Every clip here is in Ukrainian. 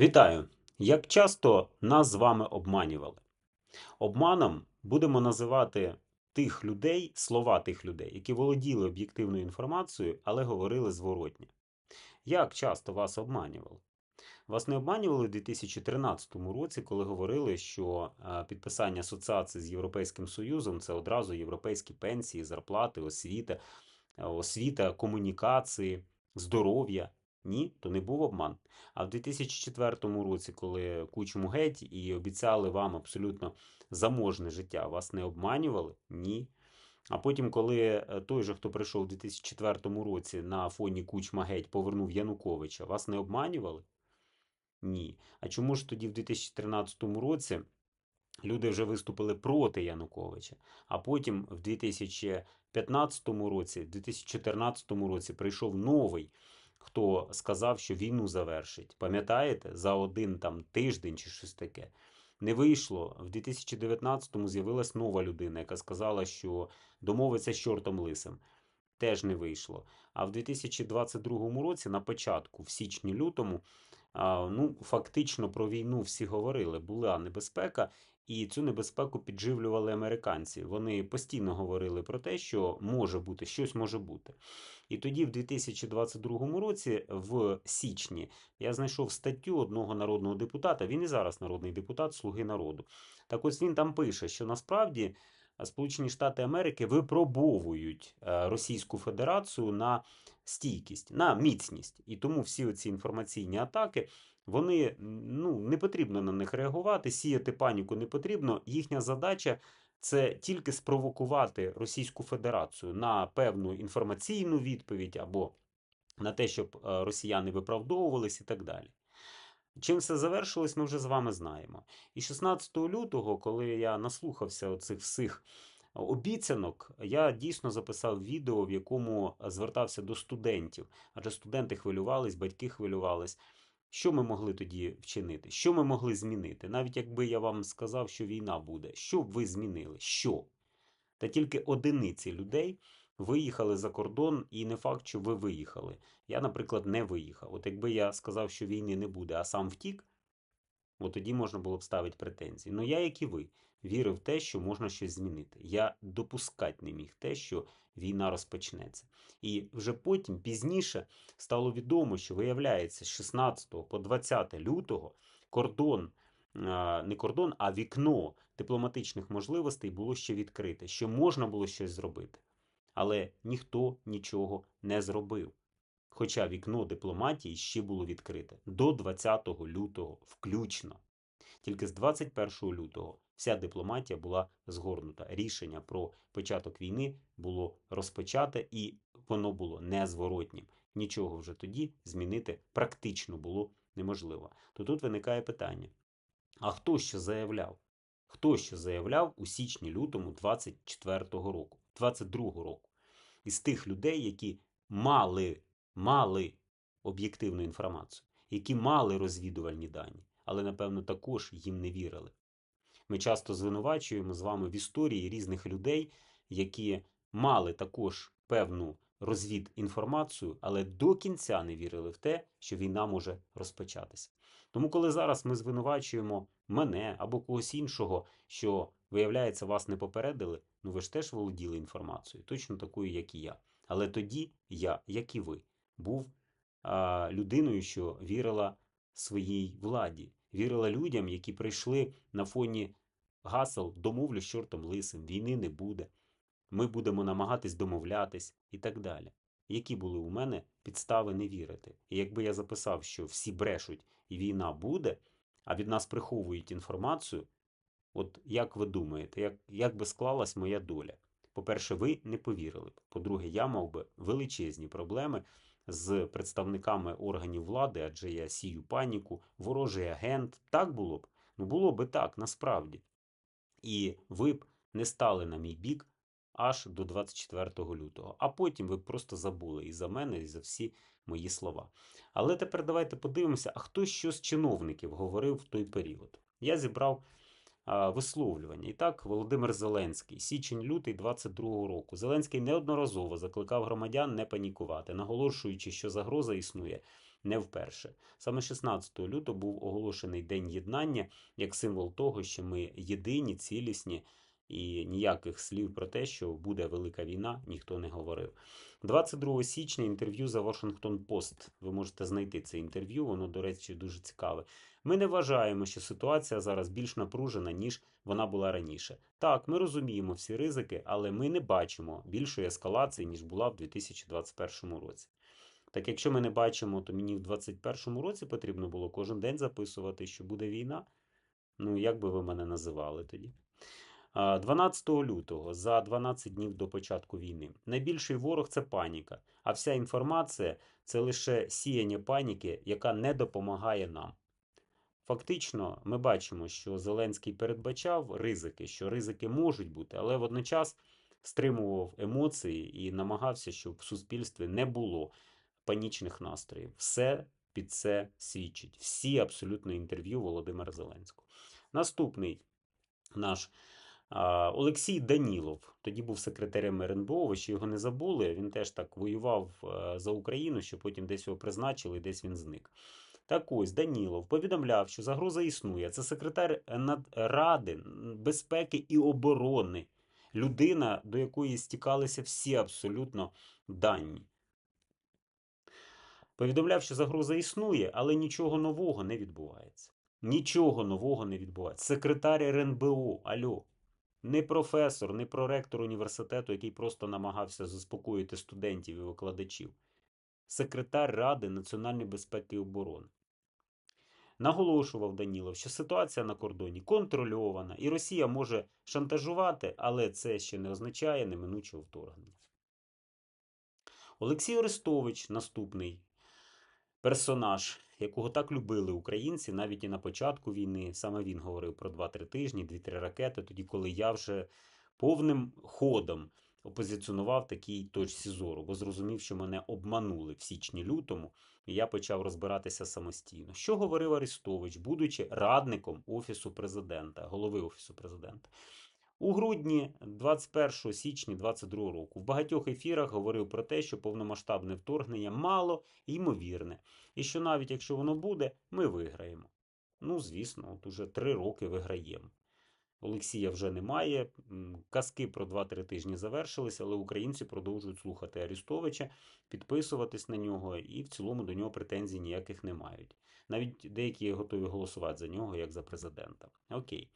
Вітаю! Як часто нас з вами обманювали? Обманом будемо називати тих людей, слова тих людей, які володіли об'єктивною інформацією, але говорили зворотнє. Як часто вас обманювали? Вас не обманювали в 2013 році, коли говорили, що е, підписання асоціації з Європейським Союзом це одразу європейські пенсії, зарплати, освіта, е, освіта, комунікації, здоров'я. Ні, то не був обман. А в 2004 році, коли кучму геть і обіцяли вам абсолютно заможне життя, вас не обманювали? Ні. А потім, коли е, той же, хто прийшов у 2004 році на фоні кучма геть, повернув Януковича, вас не обманювали? Ні. А чому ж тоді в 2013 році люди вже виступили проти Януковича, а потім в 2015 році, в 2014 році прийшов новий, хто сказав, що війну завершить. Пам'ятаєте, за один там тиждень чи щось таке. Не вийшло. В 2019-му з'явилась нова людина, яка сказала, що домовиться з чортом лисим. Теж не вийшло. А в 2022 році, на початку, в січні-лютому, ну, фактично про війну всі говорили. Була небезпека, і цю небезпеку підживлювали американці. Вони постійно говорили про те, що може бути, щось може бути. І тоді, в 2022 році, в січні, я знайшов статтю одного народного депутата. Він і зараз народний депутат Слуги народу. Так ось він там пише, що насправді е, Сполучені Штати Америки випробовують е, Російську Федерацію на стійкість, на міцність. І тому всі оці інформаційні атаки. Вони ну не потрібно на них реагувати, сіяти паніку не потрібно. Їхня задача це тільки спровокувати Російську Федерацію на певну інформаційну відповідь або на те, щоб е, росіяни виправдовувались і так далі. Чим все завершилось, ми вже з вами знаємо. І 16 лютого, коли я наслухався оцих всіх обіцянок, я дійсно записав відео, в якому звертався до студентів, адже студенти хвилювались, батьки хвилювались. Що ми могли тоді вчинити? Що ми могли змінити? Навіть якби я вам сказав, що війна буде, що б ви змінили? Що? Та тільки одиниці людей виїхали за кордон, і не факт, що ви виїхали. Я, наприклад, не виїхав. От якби я сказав, що війни не буде, а сам втік, от тоді можна було б ставити претензії. Ну я, як і ви, вірив в те, що можна щось змінити. Я допускати не міг те, що війна розпочнеться. І вже потім, пізніше, стало відомо, що виявляється, з 16 по 20 лютого кордон, не кордон, а вікно дипломатичних можливостей було ще відкрите, що можна було щось зробити. Але ніхто нічого не зробив. Хоча вікно дипломатії ще було відкрите до 20 лютого включно. Тільки з 21 лютого вся дипломатія була згорнута. Рішення про початок війни було розпочате і воно було незворотнім. Нічого вже тоді змінити практично було неможливо. То тут виникає питання: а хто ще заявляв? Хто ще заявляв у січні-лютому 24-го року, 22-го року? Із тих людей, які мали, мали об'єктивну інформацію, які мали розвідувальні дані, але, напевно, також їм не вірили. Ми часто звинувачуємо з вами в історії різних людей, які мали також певну розвідінформацію, але до кінця не вірили в те, що війна може розпочатися. Тому, коли зараз ми звинувачуємо мене або когось іншого, що, виявляється, вас не попередили, ну ви ж теж володіли інформацією, точно такою, як і я. Але тоді я, як і ви, був а, людиною, що вірила своїй владі, вірила людям, які прийшли на фоні гасел домовлю з чортом лисим, війни не буде. Ми будемо намагатись домовлятись і так далі. Які були у мене підстави не вірити? І якби я записав, що всі брешуть і війна буде, а від нас приховують інформацію, от як ви думаєте, як, як би склалась моя доля? По-перше, ви не повірили б. По-друге, я мав би величезні проблеми з представниками органів влади, адже я сію паніку, ворожий агент. Так було б? Ну було би так, насправді. І ви б не стали на мій бік аж до 24 лютого. А потім ви б просто забули і за мене, і за всі мої слова. Але тепер давайте подивимося, а хто що з чиновників говорив в той період. Я зібрав висловлювання. І так, Володимир Зеленський, січень-лютий 22-го року. Зеленський неодноразово закликав громадян не панікувати, наголошуючи, що загроза існує не вперше. Саме 16 лютого був оголошений День єднання як символ того, що ми єдині, цілісні, і ніяких слів про те, що буде велика війна, ніхто не говорив. 22 січня інтерв'ю за Washington Post. Ви можете знайти це інтерв'ю, воно, до речі, дуже цікаве. Ми не вважаємо, що ситуація зараз більш напружена, ніж вона була раніше. Так, ми розуміємо всі ризики, але ми не бачимо більшої ескалації, ніж була в 2021 році. Так якщо ми не бачимо, то мені в 2021 році потрібно було кожен день записувати, що буде війна. Ну, як би ви мене називали тоді? А, 12 лютого, за 12 днів до початку війни, найбільший ворог це паніка, а вся інформація це лише сіяння паніки, яка не допомагає нам. Фактично, ми бачимо, що Зеленський передбачав ризики, що ризики можуть бути, але водночас стримував емоції і намагався, щоб в суспільстві не було панічних настроїв. Все під це свідчить. Всі абсолютно інтерв'ю Володимира Зеленського. Наступний наш Олексій Данілов. Тоді був секретарем РНБО, ви ще його не забули. Він теж так воював е, за Україну, що потім десь його призначили, і десь він зник. Так ось Данілов повідомляв, що загроза існує. Це секретар Ради безпеки і оборони, людина, до якої стікалися всі абсолютно дані. Повідомляв, що загроза існує, але нічого нового не відбувається. Нічого нового не відбувається. Секретар РНБО, альо, не професор, не проректор університету, який просто намагався заспокоїти студентів і викладачів. Секретар Ради національної безпеки і оборони. Наголошував Данілов, що ситуація на кордоні контрольована, і Росія може шантажувати, але це ще не означає неминучого вторгнення. Олексій Орестович, наступний персонаж, якого так любили українці, навіть і на початку війни. Саме він говорив про 2-3 тижні, 2-3 ракети, тоді, коли я вже повним ходом опозиціонував такій точці зору, бо зрозумів, що мене обманули в січні-лютому, і я почав розбиратися самостійно. Що говорив Арестович, будучи радником Офісу президента, голови Офісу президента? У грудні 21 січня 22 року в багатьох ефірах говорив про те, що повномасштабне вторгнення мало і ймовірне, і що навіть якщо воно буде, ми виграємо. Ну, звісно, от уже три роки виграємо. Олексія вже немає. Казки про 2-3 тижні завершилися, але українці продовжують слухати Арістовича, підписуватись на нього, і в цілому до нього претензій ніяких не мають. Навіть деякі готові голосувати за нього, як за президента. Окей.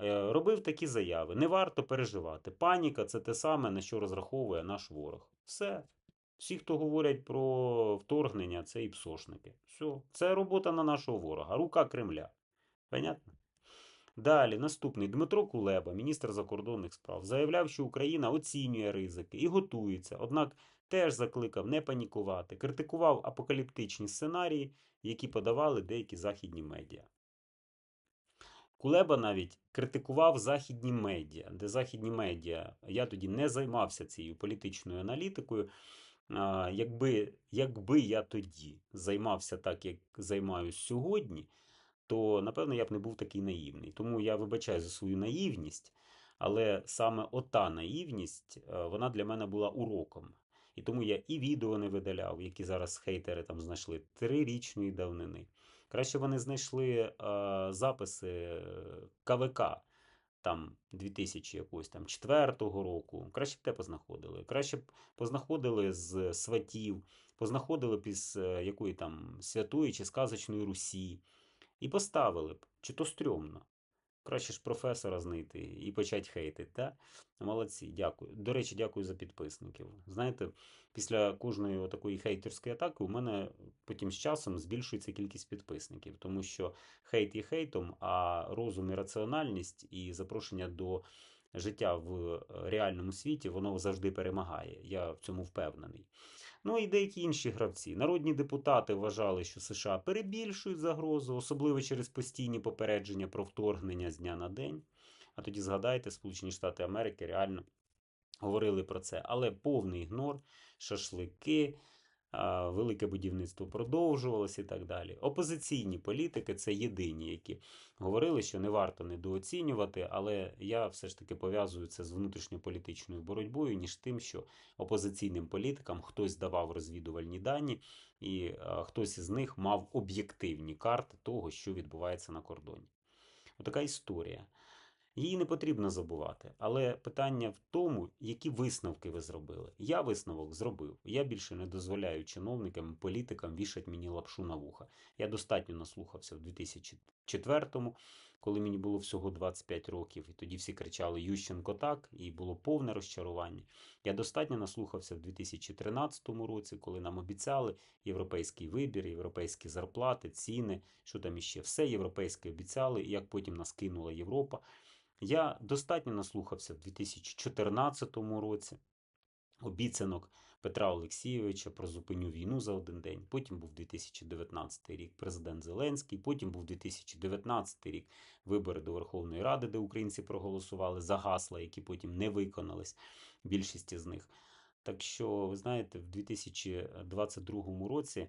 Е, робив такі заяви. Не варто переживати. Паніка це те саме, на що розраховує наш ворог. Все. Всі, хто говорять про вторгнення, це і псошники. Все. Це робота на нашого ворога. Рука Кремля. Понятно? Далі, наступний Дмитро Кулеба, міністр закордонних справ, заявляв, що Україна оцінює ризики і готується, однак теж закликав не панікувати, критикував апокаліптичні сценарії, які подавали деякі західні медіа. Кулеба навіть критикував західні медіа, де західні медіа, я тоді не займався цією політичною аналітикою. Якби якби я тоді займався так, як займаюся сьогодні, то напевно я б не був такий наївний. Тому я вибачаю за свою наївність, але саме ота наївність е, вона для мене була уроком. І тому я і відео не видаляв, які зараз хейтери там знайшли трирічної давнини. Краще вони знайшли е, записи КВК там 2000 якогось там четвертого року. Краще б те познаходили. Краще б познаходили з сватів, познаходили б із е, якої там святої чи сказочної Русі. І поставили б, чи то стрьомно. Краще ж професора знайти і почати хейтити. Да? Молодці, дякую. До речі, дякую за підписників. Знаєте, після кожної такої хейтерської атаки у мене потім з часом збільшується кількість підписників, тому що хейт є хейтом, а розум і раціональність і запрошення до життя в реальному світі воно завжди перемагає. Я в цьому впевнений. Ну і деякі інші гравці. Народні депутати вважали, що США перебільшують загрозу, особливо через постійні попередження про вторгнення з дня на день. А тоді згадайте, Сполучені Штати Америки реально говорили про це. Але повний ігнор, шашлики, велике будівництво продовжувалося і так далі. Опозиційні політики це єдині, які говорили, що не варто недооцінювати, але я все ж таки пов'язую це з внутрішньополітичною боротьбою, ніж тим, що опозиційним політикам хтось давав розвідувальні дані, і хтось із них мав об'єктивні карти того, що відбувається на кордоні. Отака історія. Її не потрібно забувати, але питання в тому, які висновки ви зробили. Я висновок зробив. Я більше не дозволяю чиновникам, політикам вішати мені лапшу на вуха. Я достатньо наслухався в 2004-му, коли мені було всього 25 років, і тоді всі кричали Ющенко так, і було повне розчарування. Я достатньо наслухався в 2013 році, коли нам обіцяли європейський вибір, європейські зарплати, ціни, що там іще. Все європейське обіцяли, і як потім нас кинула Європа. Я достатньо наслухався в 2014 році обіцянок Петра Олексійовича про зупиню війну за один день. Потім був 2019 рік президент Зеленський, потім був 2019 рік вибори до Верховної Ради, де українці проголосували за гасла, які потім не виконались, більшість з них. Так що, ви знаєте, в 2022 році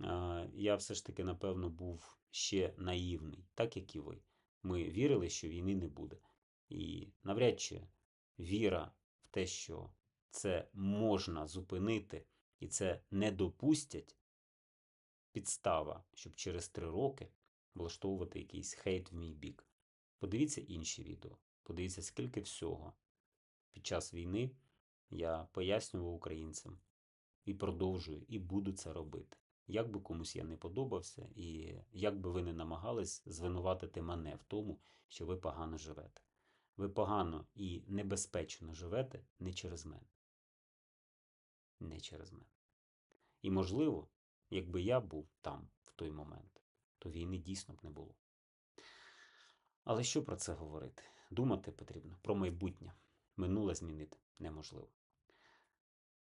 е, я все ж таки, напевно, був ще наївний, так як і ви. Ми вірили, що війни не буде. І навряд чи віра в те, що це можна зупинити і це не допустять, підстава, щоб через три роки влаштовувати якийсь хейт в мій бік. Подивіться інші відео, подивіться, скільки всього під час війни я пояснював українцям і продовжую, і буду це робити. Як би комусь я не подобався, і як би ви не намагались звинуватити мене в тому, що ви погано живете. Ви погано і небезпечно живете не через мене. Не через мене. І, можливо, якби я був там в той момент, то війни дійсно б не було. Але що про це говорити? Думати потрібно про майбутнє. Минуле змінити неможливо.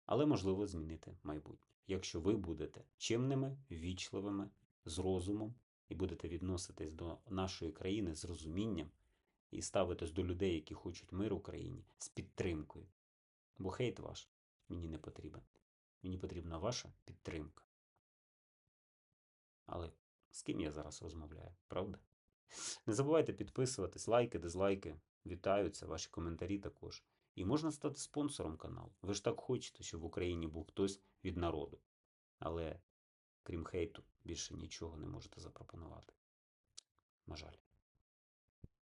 Але можливо змінити майбутнє. Якщо ви будете чимними, вічливими, з розумом і будете відноситись до нашої країни з розумінням і ставитись до людей, які хочуть мир Україні, з підтримкою. Бо хейт ваш мені не потрібен. Мені потрібна ваша підтримка. Але з ким я зараз розмовляю, правда? Не забувайте підписуватись, лайки, дизлайки. Вітаються, ваші коментарі також. І можна стати спонсором каналу. Ви ж так хочете, щоб в Україні був хтось від народу. Але крім хейту, більше нічого не можете запропонувати. На жаль.